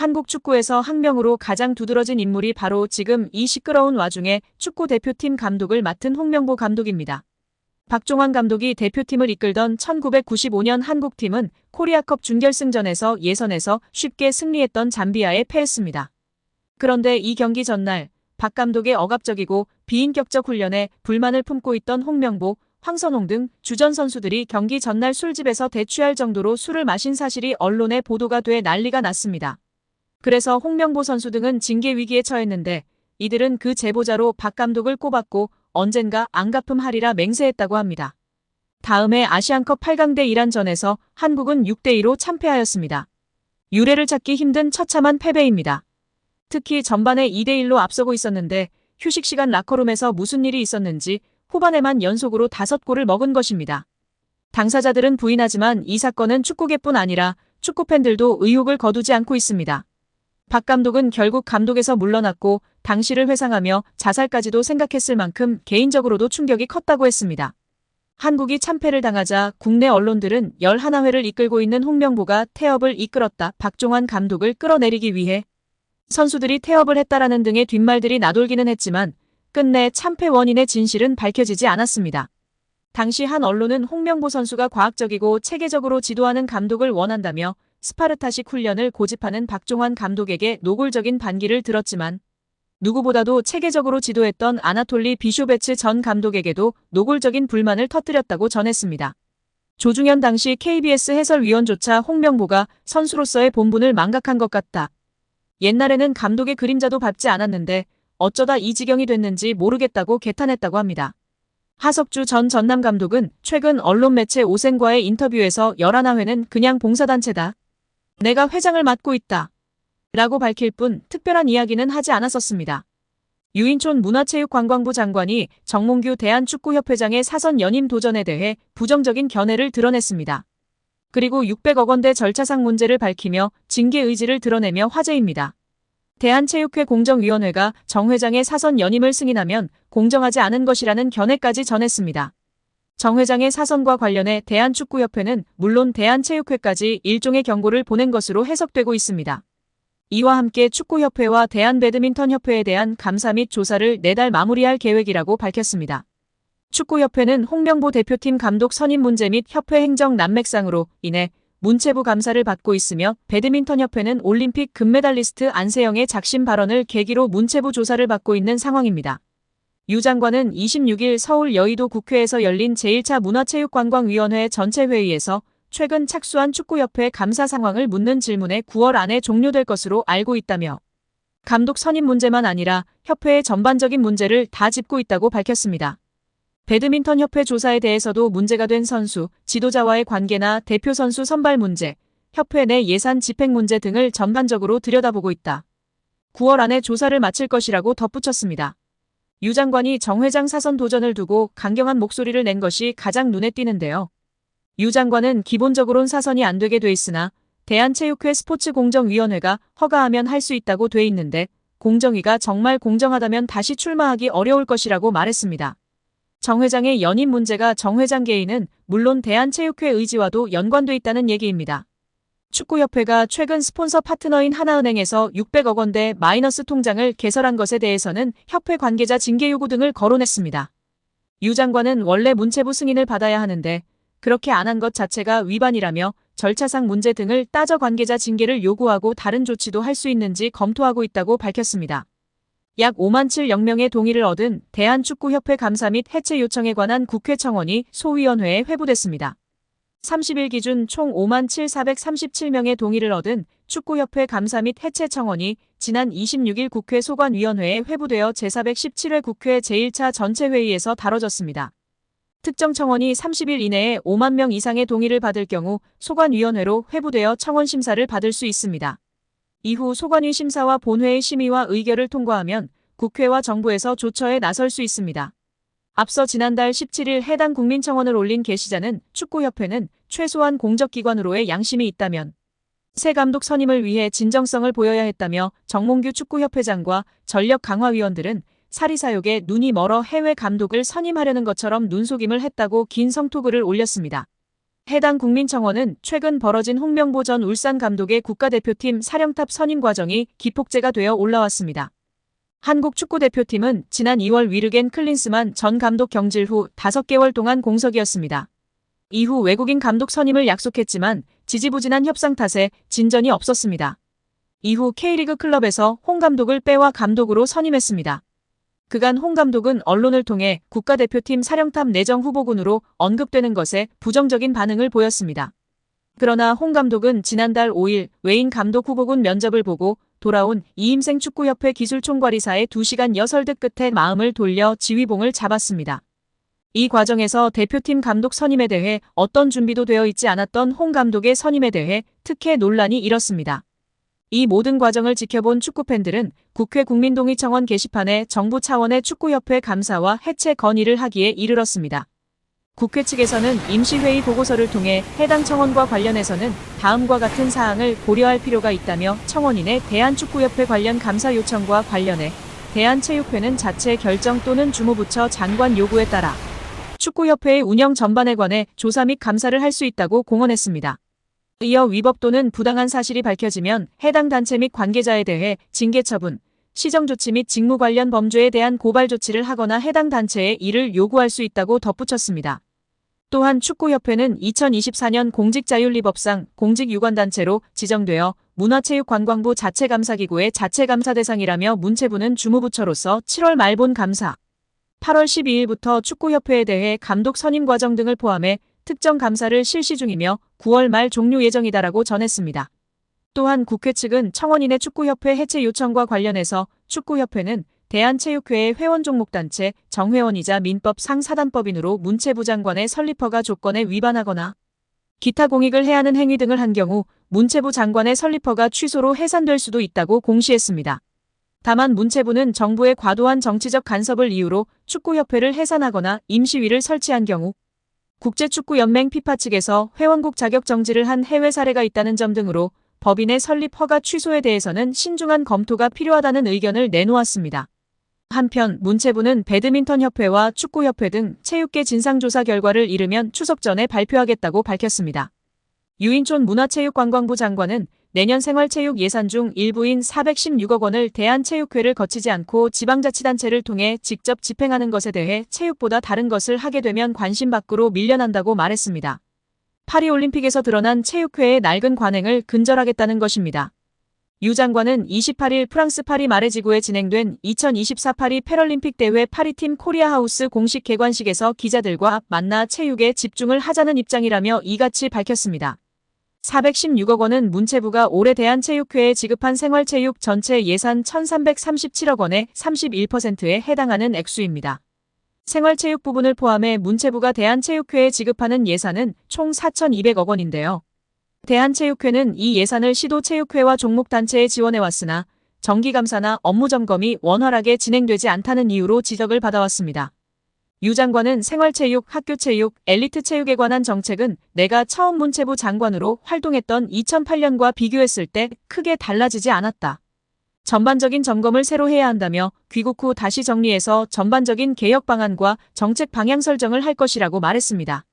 한국 축구에서 학명으로 가장 두드러진 인물이 바로 지금 이 시끄러운 와중에 축구 대표팀 감독을 맡은 홍명보 감독입니다. 박종환 감독이 대표팀을 이끌던 1995년 한국팀은 코리아컵 준결승전에서 예선에서 쉽게 승리했던 잠비아에 패했습니다. 그런데 이 경기 전날 박 감독의 억압적이고 비인격적 훈련에 불만을 품고 있던 홍명보, 황선홍 등 주전 선수들이 경기 전날 술집에서 대취할 정도로 술을 마신 사실이 언론에 보도가 돼 난리가 났습니다. 그래서 홍명보 선수 등은 징계 위기에 처했는데 이들은 그 제보자로 박 감독을 꼽았고 언젠가 안 갚음하리라 맹세했다고 합니다. 다음해 아시안컵 8강대 이란전에서 한국은 6대2로 참패하였습니다. 유례를 찾기 힘든 처참한 패배입니다. 특히 전반에 2대1로 앞서고 있었는데 휴식 시간 라커룸에서 무슨 일이 있었는지 후반에만 연속으로 5골을 먹은 것입니다. 당사자들은 부인하지만 이 사건은 축구계뿐 아니라 축구팬들도 의혹을 거두지 않고 있습니다. 박 감독은 결국 감독에서 물러났고 당시를 회상하며 자살까지도 생각했을 만큼 개인적으로도 충격이 컸다고 했습니다. 한국이 참패를 당하자 국내 언론들은 11회를 이끌고 있는 홍명보가 태업을 이끌었다 박종환 감독을 끌어내리기 위해 선수들이 태업을 했다라는 등의 뒷말들이 나돌기는 했지만 끝내 참패 원인의 진실은 밝혀지지 않았습니다. 당시 한 언론은 홍명보 선수가 과학적이고 체계적으로 지도하는 감독을 원한다며 스파르타식 훈련을 고집하는 박종환 감독에게 노골적인 반기를 들었지만 누구보다도 체계적으로 지도했던 아나톨리 비쇼베츠 전 감독에게도 노골적인 불만을 터뜨렸다고 전했습니다. 조중현 당시 KBS 해설위원조차 홍명보가 선수로서의 본분을 망각한 것 같다. 옛날에는 감독의 그림자도 밟지 않았는데 어쩌다 이 지경이 됐는지 모르겠다고 개탄했다고 합니다. 하석주 전 전남 감독은 최근 언론 매체 오센과의 인터뷰에서 11회는 그냥 봉사단체다. 내가 회장을 맡고 있다. 라고 밝힐 뿐 특별한 이야기는 하지 않았었습니다. 유인촌 문화체육관광부 장관이 정몽규 대한축구협회장의 사선 연임 도전에 대해 부정적인 견해를 드러냈습니다. 그리고 600억 원대 절차상 문제를 밝히며 징계 의지를 드러내며 화제입니다. 대한체육회 공정위원회가 정 회장의 사선 연임을 승인하면 공정하지 않은 것이라는 견해까지 전했습니다. 정 회장의 사선과 관련해 대한축구협회는 물론 대한체육회까지 일종의 경고를 보낸 것으로 해석되고 있습니다. 이와 함께 축구협회와 대한배드민턴협회에 대한 감사 및 조사를 내달 마무리할 계획이라고 밝혔습니다. 축구협회는 홍명보 대표팀 감독 선임 문제 및 협회 행정 난맥상으로 인해 문체부 감사를 받고 있으며 배드민턴협회는 올림픽 금메달리스트 안세영의 작심 발언을 계기로 문체부 조사를 받고 있는 상황입니다. 유 장관은 26일 서울 여의도 국회에서 열린 제1차 문화체육관광위원회 전체 회의에서 최근 착수한 축구협회 감사 상황을 묻는 질문에 9월 안에 종료될 것으로 알고 있다며 감독 선임 문제만 아니라 협회의 전반적인 문제를 다 짚고 있다고 밝혔습니다. 배드민턴 협회 조사에 대해서도 문제가 된 선수, 지도자와의 관계나 대표 선수 선발 문제, 협회 내 예산 집행 문제 등을 전반적으로 들여다보고 있다. 9월 안에 조사를 마칠 것이라고 덧붙였습니다. 유 장관이 정 회장 사선 도전을 두고 강경한 목소리를 낸 것이 가장 눈에 띄는데요. 유 장관은 기본적으론 사선이 안 되게 돼 있으나 대한체육회 스포츠공정위원회가 허가하면 할 수 있다고 돼 있는데 공정위가 정말 공정하다면 다시 출마하기 어려울 것이라고 말했습니다. 정 회장의 연임 문제가 정 회장 개인은 물론 대한체육회 의지와도 연관돼 있다는 얘기입니다. 축구협회가 최근 스폰서 파트너인 하나은행에서 600억 원대 마이너스 통장을 개설한 것에 대해서는 협회 관계자 징계 요구 등을 거론했습니다. 유 장관은 원래 문체부 승인을 받아야 하는데 그렇게 안 한 것 자체가 위반이라며 절차상 문제 등을 따져 관계자 징계를 요구하고 다른 조치도 할 수 있는지 검토하고 있다고 밝혔습니다. 약 5만 7영 명의 동의를 얻은 대한축구협회 감사 및 해체 요청에 관한 국회 청원이 소위원회에 회부됐습니다. 30일 기준 총 5만 7,437명의 동의를 얻은 축구협회 감사 및 해체 청원이 지난 26일 국회 소관위원회에 회부되어 제417회 국회 제1차 전체회의에서 다뤄졌습니다. 특정 청원이 30일 이내에 5만 명 이상의 동의를 받을 경우 소관위원회로 회부되어 청원 심사를 받을 수 있습니다. 이후 소관위 심사와 본회의 심의와 의결을 통과하면 국회와 정부에서 조처에 나설 수 있습니다. 앞서 지난달 17일 해당 국민청원을 올린 게시자는 축구협회는 최소한 공적기관으로의 양심이 있다면 새 감독 선임을 위해 진정성을 보여야 했다며 정몽규 축구협회장과 전력 강화위원들은 사리사욕에 눈이 멀어 해외 감독을 선임하려는 것처럼 눈속임을 했다고 긴 성토글을 올렸습니다. 해당 국민청원은 최근 벌어진 홍명보 전 울산 감독의 국가대표팀 사령탑 선임 과정이 기폭제가 되어 올라왔습니다. 한국 축구대표팀은 지난 2월 위르겐 클린스만 전 감독 경질 후 5개월 동안 공석이었습니다. 이후 외국인 감독 선임을 약속했지만 지지부진한 협상 탓에 진전이 없었습니다. 이후 K리그 클럽에서 홍 감독을 빼와 감독으로 선임했습니다. 그간 홍 감독은 언론을 통해 국가대표팀 사령탑 내정 후보군으로 언급되는 것에 부정적인 반응을 보였습니다. 그러나 홍 감독은 지난달 5일 외인 감독 후보군 면접을 보고 돌아온 이임생 축구협회 기술총괄이사의 2시간 여설득 끝에 마음을 돌려 지휘봉을 잡았습니다. 이 과정에서 대표팀 감독 선임에 대해 어떤 준비도 되어 있지 않았던 홍 감독의 선임에 대해 특혜 논란이 일었습니다. 이 모든 과정을 지켜본 축구팬들은 국회 국민동의청원 게시판에 정부 차원의 축구협회 감사와 해체 건의를 하기에 이르렀습니다. 국회 측에서는 임시회의 보고서를 통해 해당 청원과 관련해서는 다음과 같은 사항을 고려할 필요가 있다며 청원인의 대한축구협회 관련 감사 요청과 관련해 대한체육회는 자체 결정 또는 주무부처 장관 요구에 따라 축구협회의 운영 전반에 관해 조사 및 감사를 할 수 있다고 공언했습니다. 이어 위법 또는 부당한 사실이 밝혀지면 해당 단체 및 관계자에 대해 징계 처분, 시정 조치 및 직무 관련 범죄에 대한 고발 조치를 하거나 해당 단체에 이를 요구할 수 있다고 덧붙였습니다. 또한 축구협회는 2024년 공직자윤리법상 공직유관단체로 지정되어 문화체육관광부 자체감사기구의 자체감사 대상이라며 문체부는 주무부처로서 7월 말본 감사, 8월 12일부터 축구협회에 대해 감독 선임 과정 등을 포함해 특정 감사를 실시 중이며 9월 말 종료 예정이다라고 전했습니다. 또한 국회 측은 청원인의 축구협회 해체 요청과 관련해서 축구협회는 대한체육회의 회원 종목단체 정회원이자 민법 상 사단법인으로 문체부 장관의 설립허가 조건에 위반하거나 기타 공익을 해하는 행위 등을 한 경우 문체부 장관의 설립허가 취소로 해산될 수도 있다고 공시했습니다. 다만 문체부는 정부의 과도한 정치적 간섭을 이유로 축구협회를 해산하거나 임시위를 설치한 경우 국제축구연맹 피파 측에서 회원국 자격 정지를 한 해외 사례가 있다는 점 등으로 법인의 설립 허가 취소에 대해서는 신중한 검토가 필요하다는 의견을 내놓았습니다. 한편 문체부는 배드민턴 협회와 축구협회 등 체육계 진상조사 결과를 이르면 추석 전에 발표하겠다고 밝혔습니다. 유인촌 문화체육관광부 장관은 내년 생활체육 예산 중 일부인 416억 원을 대한체육회를 거치지 않고 지방자치단체를 통해 직접 집행하는 것에 대해 체육보다 다른 것을 하게 되면 관심 밖으로 밀려난다고 말했습니다. 파리올림픽에서 드러난 체육회의 낡은 관행을 근절하겠다는 것입니다. 유 장관은 28일 프랑스 파리 마레지구에 진행된 2024 파리 패럴림픽 대회 파리팀 코리아 하우스 공식 개관식에서 기자들과 만나 체육에 집중을 하자는 입장이라며 이같이 밝혔습니다. 416억 원은 문체부가 올해 대한체육회에 지급한 생활체육 전체 예산 1337억 원의 31%에 해당하는 액수입니다. 생활체육 부분을 포함해 문체부가 대한체육회에 지급하는 예산은 총 4,200억 원인데요. 대한체육회는 이 예산을 시도체육회와 종목단체에 지원해왔으나 정기감사나 업무점검이 원활하게 진행되지 않다는 이유로 지적을 받아왔습니다. 유 장관은 생활체육, 학교체육, 엘리트체육에 관한 정책은 내가 처음 문체부 장관으로 활동했던 2008년과 비교했을 때 크게 달라지지 않았다. 전반적인 점검을 새로 해야 한다며 귀국 후 다시 정리해서 전반적인 개혁 방안과 정책 방향 설정을 할 것이라고 말했습니다.